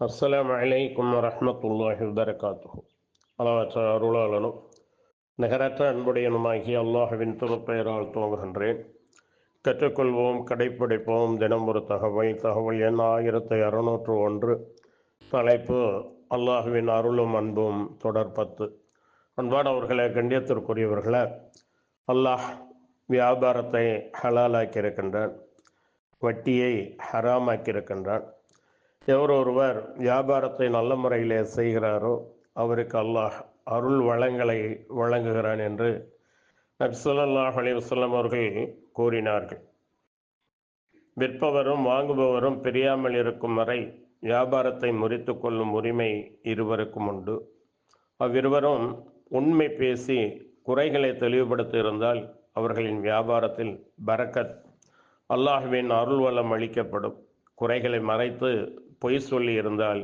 அஸ்லாம் அலைக்கும் வரஹ்மத்துல்லாஹி வபரகாத்துஹு. அளவற்ற அருளாளனும் நிகரற்ற அன்புடையனுமாகிய அல்லாஹுவின் திருப்பெயரால் துவங்குகின்றேன். கற்றுக்கொள்வோம் கடைப்பிடிப்போம். தினம் ஒரு தகவல் தகவல் எண் ஆயிரத்தி அறுநூற்று ஒன்று. தலைப்பு அல்லாஹுவின் அருளும் அன்பும் தொடர் பத்து. அன்பானவர்களே கண்ணியத்திற்குரியவர்களே அல்லாஹ் வியாபாரத்தை ஹலாலாக்கி இருக்கின்றான் வட்டியை ஹராமாக்கி இருக்கின்றான் எவர் ஒருவர் வியாபாரத்தை நல்ல முறையிலே செய்கிறாரோ அவருக்கு அல்லாஹ் அருள் வளங்களை வழங்குகிறான் என்று நப்சல்லாஹ் அலி அவர்கள் கூறினார்கள். விற்பவரும் வாங்குபவரும் பிரியாமல் இருக்கும் வரை வியாபாரத்தை முறித்து கொள்ளும் உரிமை இருவருக்கும் உண்டு. அவ்விருவரும் உண்மை பேசி குறைகளை தெளிவுபடுத்தி இருந்தால் அவர்களின் வியாபாரத்தில் பரக்கத் அல்லாஹுவின் அருள்வளம் அளிக்கப்படும். குறைகளை மறைத்து பொய் சொல்லி இருந்தால்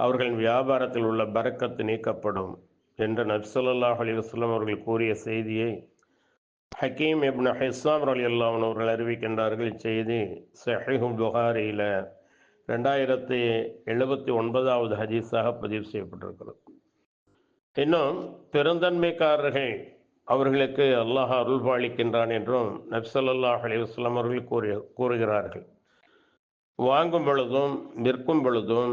அவர்களின் வியாபாரத்தில் உள்ள பறக்கத்து நீக்கப்படும் என்று நப்சல்லாஹ் அலி வஸ்லம் அவர்கள் கூறிய செய்தியை ஹக்கீம் இப்னு ஹிஸ்ஸாம் அலி அல்லாமன் அவர்கள் அறிவிக்கின்றார்கள். இச்செய்தி சஹிஹும் புகாரியில் ரெண்டாயிரத்தி எழுபத்தி ஒன்பதாவது ஹதீஸாக பதிவு செய்யப்பட்டிருக்கிறது. இன்னும் பெருந்தன்மைக்காரர்கள் அவர்களுக்கு அல்லாஹ் அருள் பாலிக்கின்றான் என்றும் நப்சல்லாஹ் அலி வஸ்லாம் அவர்கள் கூறி கூறுகிறார்கள். வாங்கும் பொழுதும் விற்கும் பொழுதும்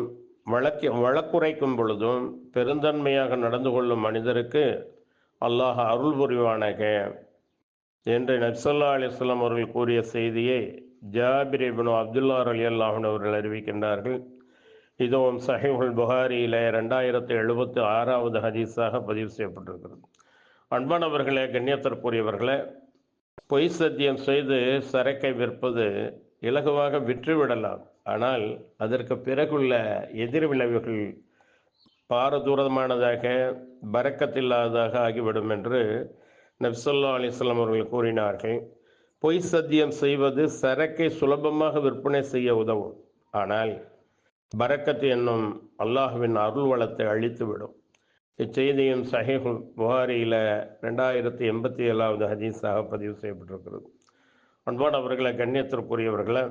வழக்கு வழக்குரைக்கும் பொழுதும் பெருந்தன்மையாக நடந்து கொள்ளும் மனிதருக்கு அல்லாஹ் அருள் புரிவானாக. என்று நப்சல்லா அலிஸ்லாம் அவர்கள் கூறிய செய்தியை ஜாபிர் இப்னு அப்துல்லா அலி அல்லாஹன் அவர்கள் அறிவிக்கின்றார்கள். இதுவும் சஹிஹுல் புகாரியில் ரெண்டாயிரத்தி எழுபத்தி ஆறாவது ஹதீஸாக பதிவு செய்யப்பட்டிருக்கிறது. அன்பானவர்களே கண்ணியத்திற்குரியவர்களே பொய் சத்தியம் செய்து சரக்கை விற்பது இலகுவாக விற்றுவிடலாம். ஆனால் அதற்கு பிறகுள்ள எதிர் விளைவுகள் பாரதூரமானதாக பறக்கத்தில்லாததாக ஆகிவிடும் என்று நப்சல்லா அலிஸ்லாம் அவர்கள் கூறினார்கள். பொய் சத்தியம் செய்வது சரக்கை சுலபமாக விற்பனை செய்ய உதவும். ஆனால் பரக்கத்து என்னும் அல்லாஹுவின் அருள் வளத்தை அழித்துவிடும். இச்செய்தியும் சஹீஹுல் புகாரியில் ரெண்டாயிரத்தி எண்பத்தி ஏழாவது ஹதீஸாக பதிவு செய்யப்பட்டிருக்கிறது. அன்பானவர்களை கண்ணியத்திற்குரியவர்களை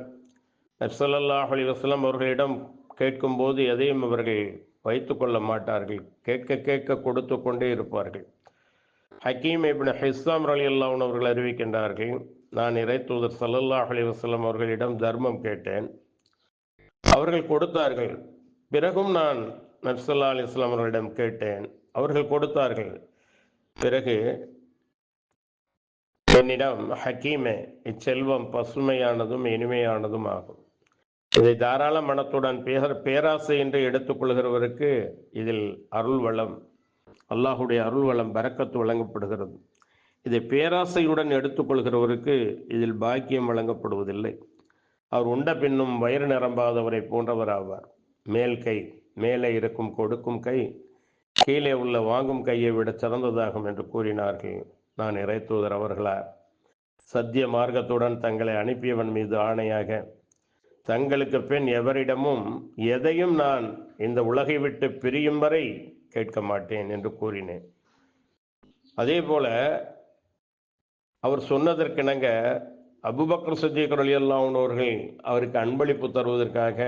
நப்சல்லாஹ் அலி வஸ்லாம் அவர்களிடம் கேட்கும்போது எதையும் அவர்கள் வைத்து கொள்ள மாட்டார்கள். கேட்க கேட்க கொடுத்து கொண்டே இருப்பார்கள். ஹக்கீம் இபின் ஹிஸ்லாம் அலி அல்லாஹன் அவர்கள் அறிவிக்கின்றார்கள் நான் இறை தூதர் சல்லல்லாஹ் அலி வஸ்லாம் அவர்களிடம் தர்மம் கேட்டேன். அவர்கள் கொடுத்தார்கள். பிறகும் நான் நப்சல்லா அலி இஸ்லாம் அவர்களிடம் கேட்டேன். அவர்கள் கொடுத்தார்கள். பிறகு என்னிடம் ஹக்கீமே இச்செல்வம் பசுமையானதும் இனிமையானதும் ஆகும். இதை தாராள மனத்துடன் பேர பேராசை என்று எடுத்துக்கொள்கிறவருக்கு இதில் அருள் வளம் அல்லாஹுடைய அருள் வளம் பறக்கத்து வழங்கப்படுகிறது. இதை பேராசையுடன் எடுத்துக்கொள்கிறவருக்கு இதில் பாக்கியம் வழங்கப்படுவதில்லை. அவர் உண்ட பின்னும் வயிறு நிரம்பாதவரை போன்றவர் ஆவார் மேல் கை மேலே இருக்கும் கொடுக்கும் கை கீழே உள்ள வாங்கும் கையை விட சிறந்ததாகும் என்று கூறினார்கள். நான் இறைத்தூதர் அவர்களா சத்திய மார்க்கத்துடன் தங்களை அனுப்பியவன் மீது ஆணையாக தங்களுக்கு பின் எவரிடமும் எதையும் நான் இந்த உலகை விட்டு பிரியும் வரை கேட்க மாட்டேன் என்று கூறினேன். அதே போல அவர் சொன்னதற்கிணங்க அபுபக்கர் சத்தியக்கர் அலி அவருக்கு அன்பளிப்பு தருவதற்காக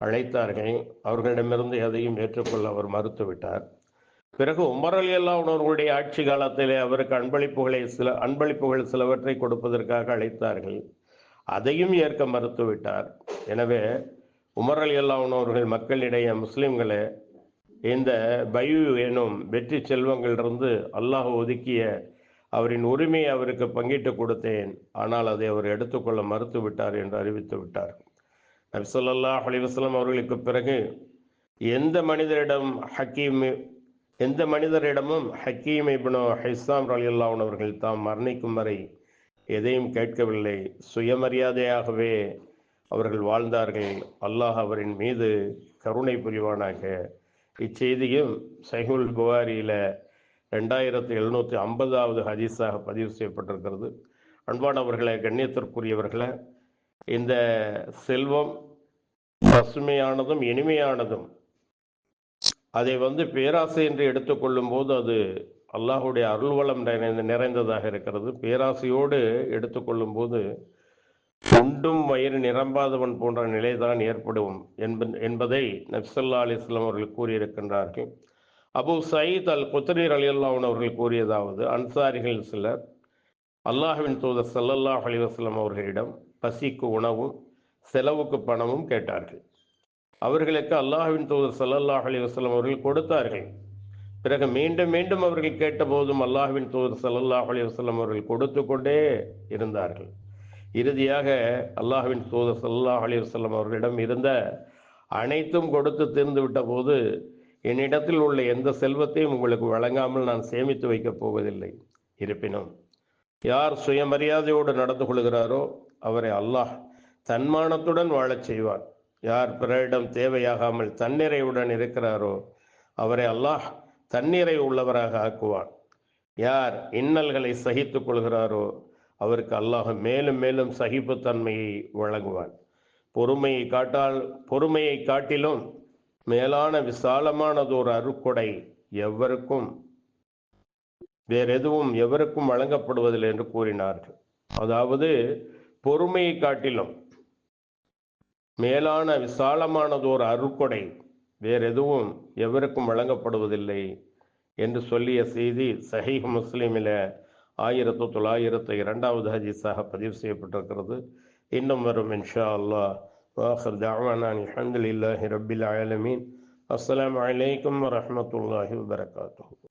அழைத்தார்கள். அவர்களிடமிருந்து எதையும் ஏற்றுக்கொள்ள அவர் மறுத்துவிட்டார். பிறகு உமர் அலி அல்லா உணர்வுடைய ஆட்சி காலத்திலே அவருக்கு அன்பளிப்புகளை சில அன்பளிப்புகள் சிலவற்றை கொடுப்பதற்காக அழைத்தார்கள். அதையும் ஏற்க மறுத்துவிட்டார். எனவே உமர் அலி அல்லா மக்களிடையே முஸ்லிம்களே இந்த பயு எனும் வெற்றி செல்வங்களிலிருந்து அல்லாஹ் ஒதுக்கிய அவரின் உரிமையை அவருக்கு பங்கிட்டு கொடுத்தேன். ஆனால் அதை அவர் எடுத்துக்கொள்ள மறுத்து விட்டார் என்று அறிவித்து விட்டார். நபிசல்லா அலிவஸ்லாம் அவர்களுக்கு பிறகு எந்த மனிதரிடம் ஹக்கீம் எந்த மனிதரிடமும் ஹக்கீம் இப்னோ ஹைசாம் அலி அவர்கள் தாம் மரணிக்கும் வரை எதையும் கேட்கவில்லை. சுயமரியாதையாகவே அவர்கள் வாழ்ந்தார்கள். அல்லாஹ் அவரின் மீது கருணை புரிவானாக. இச்செய்தியும் சைகுல் புகாரியில் ரெண்டாயிரத்தி எழுநூற்றி ஐம்பதாவது ஹதீஸாக பதிவு செய்யப்பட்டிருக்கிறது. அன்பானவர்களை கண்ணியத்திற்குரியவர்களை இந்த செல்வம் பசுமையானதும் இனிமையானதும் அதை வந்து பேராசை என்று எடுத்துக்கொள்ளும் போது அது அல்லாஹுடைய அருள்வளம் நிறைந்த நிறைந்ததாக இருக்கிறது. பேராசையோடு எடுத்துக்கொள்ளும் போது உண்டும் வயிறு நிரம்பாதவன் போன்ற நிலைதான் ஏற்படும் என்ப- என்பதை நப்சல்லா அலிஸ்லாம் அவர்கள் கூறியிருக்கின்றார்கள். அபு சயீத் அல் குத்ரீர் அலி அல்லாஹன் அவர்கள் கூறியதாவது அன்சாரிகள் சிலர் அல்லாஹுவின் தூதர் சல்லல்லாஹ் அலைஹி வஸல்லம் அவர்களிடம் பசிக்கு உணவும் செலவுக்கு பணமும் கேட்டார்கள். அவர்களுக்கு அல்லாஹுவின் தூதர் ஸல்லல்லாஹு அலி வசலம் அவர்கள் கொடுத்தார்கள். பிறகு மீண்டும் மீண்டும் அவர்கள் கேட்டபோதும் அல்லாஹ்வின் தூதர் ஸல்லல்லாஹு அலி வசலம் அவர்கள் கொடுத்து கொண்டே இருந்தார்கள். இறுதியாக அல்லாஹ்வின் தூதர் சல்லாஹ் அலி வஸல்லம் அவர்களிடம் இருந்த அனைத்தும் கொடுத்து தீர்ந்து விட்ட போது என்னிடத்தில் உள்ள எந்த செல்வத்தையும் உங்களுக்கு வழங்காமல் நான் சேமித்து வைக்கப் போவதில்லை. இருப்பினும் யார் சுயமரியாதையோடு நடந்து கொள்கிறாரோ அவரை அல்லாஹ் தன்மானத்துடன் வாழச் செய்வான். யார் பிறரிடம் தேவையாகாமல் தன்னிறைவுடன் இருக்கிறாரோ அவரை அல்லாஹ் தன்னிறை உள்ளவராக ஆக்குவான். யார் இன்னல்களை சகித்துக் கொள்கிறாரோ அவருக்கு அல்லாஹ் மேலும் மேலும் சகிப்புத்தன்மையை வழங்குவான். பொறுமையை காட்டால் பொறுமையை காட்டிலும் மேலான விசாலமானதொரு அருக்கொடை எவருக்கும் வேற எதுவும் எவருக்கும் வழங்கப்படுவதில்லை என்று கூறினார்கள். அதாவது பொறுமையை காட்டிலும் மேலான விசாலமானதோர் அருக்கொடை வேற எதுவும் எவருக்கும் வழங்கப்படுவதில்லை என்று சொல்லிய செய்தி சஹீஹ் முஸ்லீமில் ஆயிரத்து தொள்ளாயிரத்து இரண்டாவது ஹதீஸாக பதிவு செய்யப்பட்டிருக்கிறது. இன்னும் வரும் இன்ஷா அல்லாஹ். வாஹர் தாவானா அல்ஹம்துலில்லாஹி ரபில் ஆலமீன். அஸ்லாம் வலைக்கம் வரமத்துல்லாஹி வபரகாத்துஹு